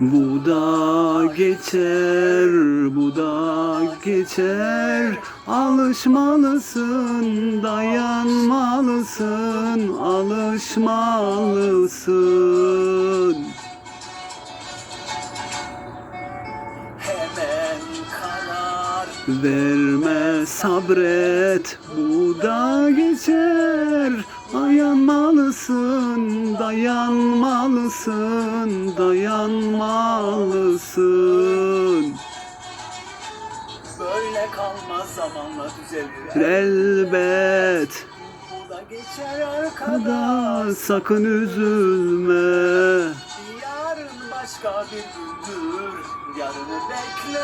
Bu da geçer, bu da geçer. Alışmalısın, dayanmalısın, alışmalısın. Verme sabret, bu da geçer. Dayanmalısın, dayanmalısın, dayanmalısın. Böyle kalmaz zamanla düzelir Elbet Bu da geçer arkadaş kadar sakın üzülme. Yarın başka bir gündür Yarını bekle